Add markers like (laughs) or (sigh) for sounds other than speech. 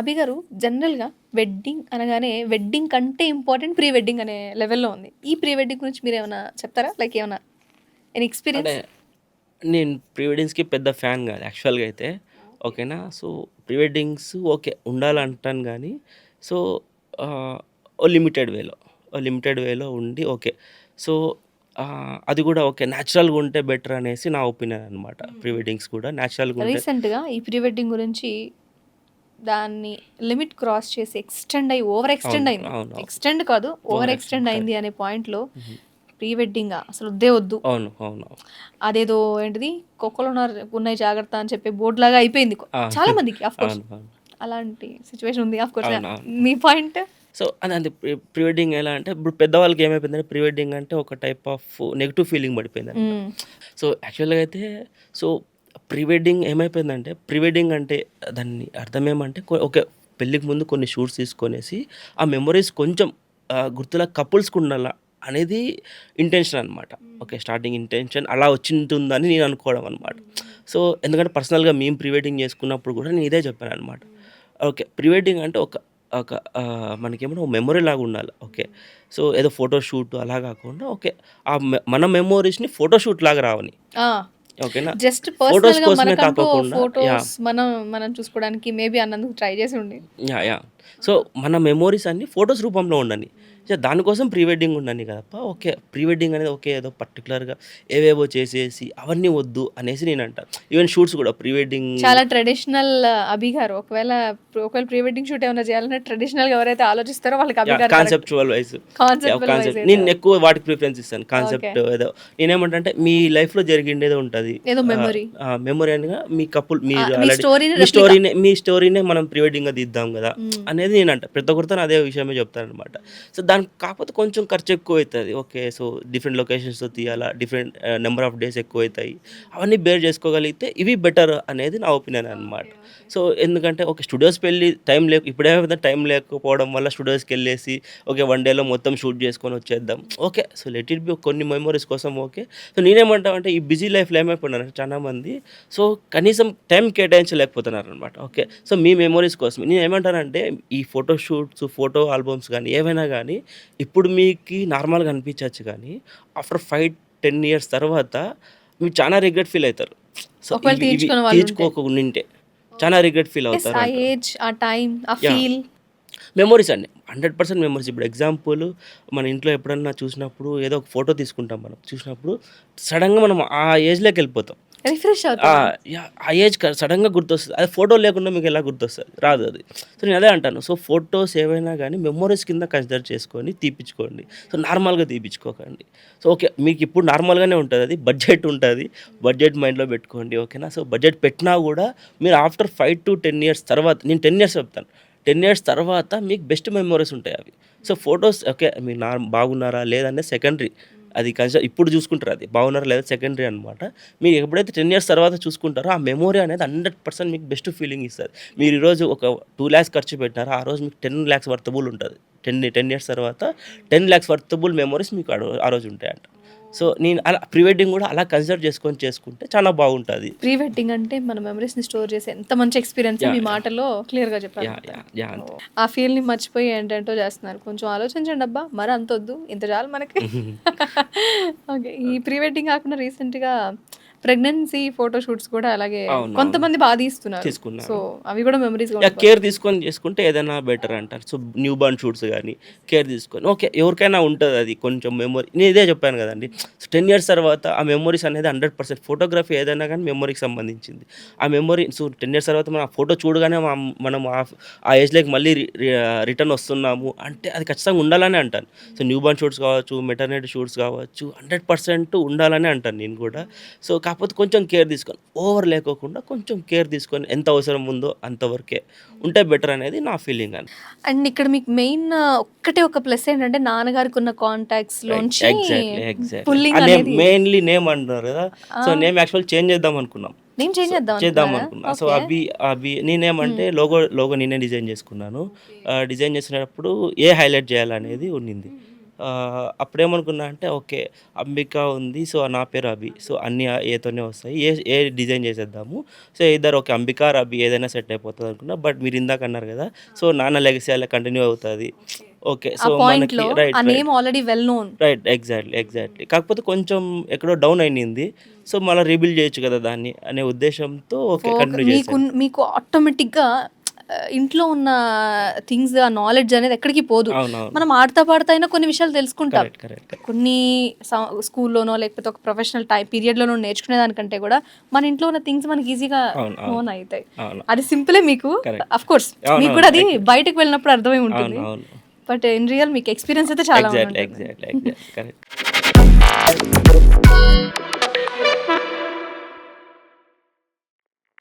అభి గారు జనరల్‌గా వెడ్డింగ్ అనగానే వెడ్డింగ్ కంటే ఇంపార్టెంట్ ప్రీ వెడ్డింగ్ అనే లెవెల్‌లో ఉంది. ఈ ప్రీ వెడ్డింగ్ గురించి మీరేమన్నా చెప్తారా? లైక్ ఏమన్నా ఎనీ ఎక్స్‌పీరియన్స్? నేను ప్రీ వెడ్డింగ్స్‌కి పెద్ద ఫ్యాన్ కాదు యాక్చువల్‌గా అయితే. ఓకేనా. So, pre weddings okay. ఉండాలంటాను గానీ, సో, ఓ లిమిటెడ్ వేలో, ఓ లిమిటెడ్ వేలో ఉండి ఓకే. సో, అది కూడా ఓకే. న్యాచురల్‌గా ఉంటే బెటర్ అనేసి నా ఒపీనియన్ అనమాట. ప్రీ వెడ్డింగ్స్ కూడా న్యాచురల్‌గా రీసెంట్‌గా ఈ ప్రీ వెడ్డింగ్ గురించి దాన్ని లిమిట్ క్రాస్ చేసి ఎక్స్‌టెండ్ అయ్యి ఓవర్ ఎక్స్‌టెండ్. అయింది. ఎక్స్‌టెండ్ కాదు ఓవర్ ఎక్స్‌టెండ్ అయింది అనే పాయింట్‌లో ప్రీ వెడ్డింగా అసలు వద్దే వద్దు. అవును. అవును. అదేదో ఏంటిది కుక్కలున్నారు ఉన్నాయి జాగ్రత్త అని చెప్పి బోర్డ్ లాగా అయిపోయింది. (laughs) చాలా మందికి ఆఫ్ కోర్స్. అలాంటి సిట్యుయేషన్ ఉంది ఆఫ్ కోర్స్. మీ పాయింట్? సో, అదే అంతే ప్రీ ప్రీ వెడ్డింగ్ ఎలా అంటే ఇప్పుడు పెద్దవాళ్ళకి ఏమైపోయిందంటే ప్రీ వెడ్డింగ్ అంటే ఒక టైప్ ఆఫ్ నెగెటివ్ ఫీలింగ్ పడిపోయిందనమాట. హ్మ్. సో, యాక్చువల్‌గా అయితే సో, ప్రీ వెడ్డింగ్ ఏమైపోయిందంటే ప్రీ వెడ్డింగ్ అంటే దాన్ని అర్థం ఏమంటే ఓకే. పెళ్ళికి ముందు కొన్ని షూట్స్ తీసుకొనేసి ఆ మెమోరీస్ కొంచెం గుర్తులా కపుల్స్‌కి ఉండాల అనేది ఇంటెన్షన్ అనమాట. ఓకే. స్టార్టింగ్ ఇంటెన్షన్ అలా వచ్చింటుందని నేను అనుకోవడం అనమాట. సో, ఎందుకంటే పర్సనల్‌గా మేము ప్రీ వెడ్డింగ్ చేసుకున్నప్పుడు కూడా నేను ఇదే చెప్పాననమాట. ఓకే. ప్రీ వెడ్డింగ్ అంటే ఒక ఒక మనకేమన్నా మెమొరీ లాగా ఉండాలి. ఓకే. సో, ఏదో ఫోటో షూట్ అలా కాకుండా ఓకే. ఆ మె మన మెమోరీస్‌ని ఫోటో షూట్ లాగా రావని. ఓకేనా. జస్ట్ ఫోటోస్ కోసమే! ఫోటోస్ మనం మనం చూసుకోవడానికి మేబీ అన్నందుకు ట్రై చేసి ఉండి. యాహ్! యాహ్! సో, మన మెమోరీస్ అన్నీ ఫోటోస్ రూపంలో ఉండని. సో, దానికోసం ప్రీ వెడ్డింగ్ ఉండని కదప్ప. ఓకే. ప్రీ వెడ్డింగ్ అనేది ఓకే. ఏదో పర్టిక్యులర్‌గా ఏవేవో చేసేసి అవన్నీ వద్దు అనేసి నేనంటా. ఈవెన్ షూట్స్ కూడా ప్రీ వెడ్డింగ్ చాలా ట్రెడిషనల్ అభి గారు. ఒకవేళ ఒకవేళ ప్రీ వెడ్డింగ్ షూట్ ఏమైనా చేయాలన్నా ట్రెడిషనల్‌గా ఎవరైతే ఆలోచిస్తారో వాళ్ళకి అభి! గారు. Conceptual wise concept. నేను ఎక్కువ వాటికి ప్రిఫరెన్స్ ఇస్తాను. కాన్సెప్ట్ ఏదో నేనేమంటా మీ లైఫ్‌లో జరిగిండేదో ఉంటది. ఏదో మెమరీ. మెమరీ అనగా మీ కపుల్ మీ మీ. స్టోరీనే మీ స్టోరీనే మనం ప్రీ వెడ్డింగ్‌గా తీద్దాం కదా! అనేది నేనంటా. ప్రతి ఒక్కరితోని అదే విషయమే చెప్తాననమాట. సో, దానికి కాకపోతే కొంచెం ఖర్చు ఎక్కువైతది. ఓకే. సో, డిఫరెంట్ లొకేషన్స్‌లో తీయాలా. డిఫరెంట్ నంబర్ ఆఫ్ డేస్ ఎక్కువైతాయి. అవన్నీ బేర్ చేసుకోగలిగితే ఇవి బెటర్ అనేది నా ఒపీనియన్ అనమాట. సో, ఎందుకంటే ఓకే. స్టూడియోస్‌కి వెళ్ళి టైం లేక ఇప్పుడేమైందంటే టైం లేకపోవడం వల్ల స్టూడియోస్‌కెళ్ళేసి ఓకే. వన్ డేలో మొత్తం షూట్ చేసుకొని వచ్చేద్దాం. Okay. So, let it be కొన్ని మెమోరీస్ కోసం ఓకే. సో, నేనేమంటానంటే ఈ బిజీ లైఫ్‌లో ఏమైపోయినారంటే చాలా మంది సో, కనీసం టైం కేటాయించలేకపోతున్నారనమాట. ఓకే. సో, మీ మెమోరీస్ కోసం నేనేమంటానంటే ఈ ఫోటో షూట్స్, ఫోటో ఆల్బమ్స్ గానీ ఏవైనా గానీ ఇప్పుడు మీకి నార్మల్‌గా అనిపించొచ్చు కానీ ఆఫ్టర్ 5, 10 ఇయర్స్ తర్వాత మీరు చాలా రిగ్రెట్ ఫీల్ అయితారు. సో. తీర్చుకోకుండుంటే చాలా రిగ్రెట్ ఫీల్. అవుతారు. మెమోరీస్ అండి. 100% మెమోరీస్. ఇప్పుడు ఎగ్జాంపుల్ మన ఇంట్లో ఎప్పుడన్నా చూసినప్పుడు ఏదో ఒక ఫోటో తీసుకుంటాం మనం. చూసినప్పుడు సడెన్‌గా మనం ఆ ఏజ్‌లోకెళ్ళిపోతాం. రిఫ్రెష్ ఆ! ఏజ్ సడెన్‌గా గుర్తొస్తది. అది ఫోటో లేకుండా మీకు ఎలా గుర్తొస్తది? రాదు అది. సో, నేను అదే అంటాను. సో, ఫోటోస్ ఏవైనా గానీ మెమోరీస్ కింద కన్సిడర్ చేసుకొని తీపిచ్చుకోండి. సో, నార్మల్‌గా తీపిచ్చుకోకండి. So, okay. మీకు ఇప్పుడు నార్మల్‌గానే ఉంటది అది. బడ్జెట్ ఉంటది. బడ్జెట్ మైండ్‌లో పెట్టుకోండి. ఓకేనా. సో, బడ్జెట్ పెట్టినా కూడా మీరు ఆఫ్టర్ 5-10 ఇయర్స్ తర్వాత నేను 10 ఇయర్స్ చెప్తాను. 10 ఇయర్స్ తర్వాత మీకు బెస్ట్ మెమోరీస్ ఉంటాయి అవి. So, photos okay. మీరు నార్ బాగున్నారా లేదా అనేది సెకండరీ. అది కన్సిడర్ ఇప్పుడు చూసుకుంటారు అది. బాగున్నారా లేదా సెకండరీ అనమాట. మీరు ఎప్పుడైతే 10 ఇయర్స్ తర్వాత చూసుకుంటారో ఆ మెమోరీ అనేది 100% మీకు బెస్ట్ ఫీలింగ్ ఇస్తుంది మీరు ఈరోజు ఒక టూ ల్యాక్స్ ఖర్చు పెట్టినారు. ఆ రోజు మీకు టెన్ ల్యాక్స్ వర్తబుల్ ఉంటుంది టెన్ టెన్ ఇయర్స్ తర్వాత టెన్ ల్యాక్స్ వర్తబుల్ మెమోరీస్ మీకు ఆ రోజు ఉంటాయంట. సో, నేను అలా ప్రీ వెడ్డింగ్ కూడా అలా కన్సిడర్ చేసుకొని చేసుకుంటే చాలా బాగుంటది. ప్రీ వెడ్డింగ్ అంటే మన మెమరీస్‌ని స్టోర్ చేసే ఎంత మంచి ఎక్స్‌పీరియన్స్! మీ యాహ్! మాటల్లో క్లియర్‌గా చెప్పారు. అంతే. ఆ ఫీల్‌ని మర్చిపోయి ఏంటేంటో చేస్తున్నారు. కొంచెం ఆలోచించండి అబ్బా! మరి అంతొద్దు. ఇంత చాలు మనకి. (laughs) (laughs) ఓకే. ఈ ప్రీ వెడ్డింగ్ కాకుండా రీసెంట్‌గా ప్రెగ్నెన్సీ ఫోటో షూట్స్ కూడా అలాగే. కొంతమంది బా తీస్తున్నారు. సో, తీసుకున్నారు. అవి కూడా! ఉండిపోతాయి. కేర్ తీసుకొని చేసుకుంటే ఏదైనా బెటర్ అంటారు. సో, న్యూ బార్న్ షూట్స్ గానీ కేర్ తీసుకొని ఓకే. ఎవరికైనా ఉంటది అది కొంచెం మెమొరీ. నేను ఇదే చెప్పాను కదండీ. 10 ఇయర్స్ తర్వాత ఆ మెమోరీస్ అనేది 100% ఫోటోగ్రఫీ ఏదైనా గానీ మెమొరీకి సంబంధించింది. ఆ మెమొరీ సో, 10 ఇయర్స్ తర్వాత మనం ఆ ఫోటో చూడగానే మనం ఆ ఏజ్‌లోకి మళ్ళీ రిటర్న్ వస్తున్నాము అంటే అది ఖచ్చితంగా ఉండాలనే అంటాను. సో, న్యూ బార్న్ షూట్స్ కావచ్చు, మెటర్నిటీ షూట్స్ కావచ్చు 100% ఉండాలనే అంటాను నేను కూడా. సో, కాకపోతే కొంచెం కేర్ తీసుకొని ఓవర్ లేకోకుండా కొంచెం కేర్ తీసుకొని ఎంత అవసరం ఉందో అంతవరకే ఉంటే బెటర్ అనేది నా ఫీలింగ్ అండి. అండ్ ఇక్కడ మీకు మెయిన్ ఒక్కటే ఒక ప్లస్ ఏంటంటే నాన్నగారికి ఉన్న నేమ్ అనేది మెయిన్‌లీ నేమ్ అంటున్నారు కదా! సో, నేమ్ యాక్చువల్ చేంజ్ చేద్దాం అనుకున్నాం. నేమ్ చేంజ్ చేద్దాం చేద్దాం? అనుకున్నా. సో. అభి అభి నేనేమంటే. లోగో లోగో నేనే డిజైన్ చేసుకున్నాను. డిజైన్ చేసినప్పుడు ఏ హైలైట్ చేయాలనేది ఉండింది. అప్పుడేమనుకున్నా అంటే ఓకే అంబిక ఉంది సో నా పేరు అభి సో అన్ని ఏతోనే వస్తాయి. ఏ ఏ డిజైన్ చేసేద్దాము. సో ఇద్దరు ఓకే అంబిక అభి ఏదైనా సెట్ అయిపోతుంది అనుకున్నా బట్ మీరు ఇందాక అన్నారు కదా సో నాన్న లెగసీ అలా కంటిన్యూ అవుతుంది. ఓకే సో మనకి right already well known right exactly exactly కాకపోతే కొంచెం ఎక్కడో డౌన్ అయింది సో మళ్ళీ రీబిల్డ్ చేయొచ్చు కదా దాన్ని అనే ఉద్దేశంతో ఓకే కంటిన్యూ మీకు మీకు ఆటోమేటిక్గా ఆ, ఇంట్లో ఉన్న థింగ్స్ ఆ నాలెడ్జ్ అనేది ఎక్కడికి పోదు. మనం ఆడతా పాడతా అయినా కొన్ని విషయాలు తెలుసుకుంటాం. కొన్ని స్కూల్లోనో లేకపోతే ఒక ప్రొఫెషనల్ టైం పీరియడ్లోనో నేర్చుకునే దానికంటే కూడా మన ఇంట్లో ఉన్న థింగ్స్ మనకి ఈజీగా. నోన్ అవుతాయి అది సింపులే మీకు. అఫ్ కోర్స్ మీకు కూడా అది. బయటకు వెళ్ళినప్పుడు అర్థమై ఉంటుంది. బట్ ఇన్ రియల్ మీకు ఎక్స్పీరియన్స్ అయితే చాలా ఉంటుంది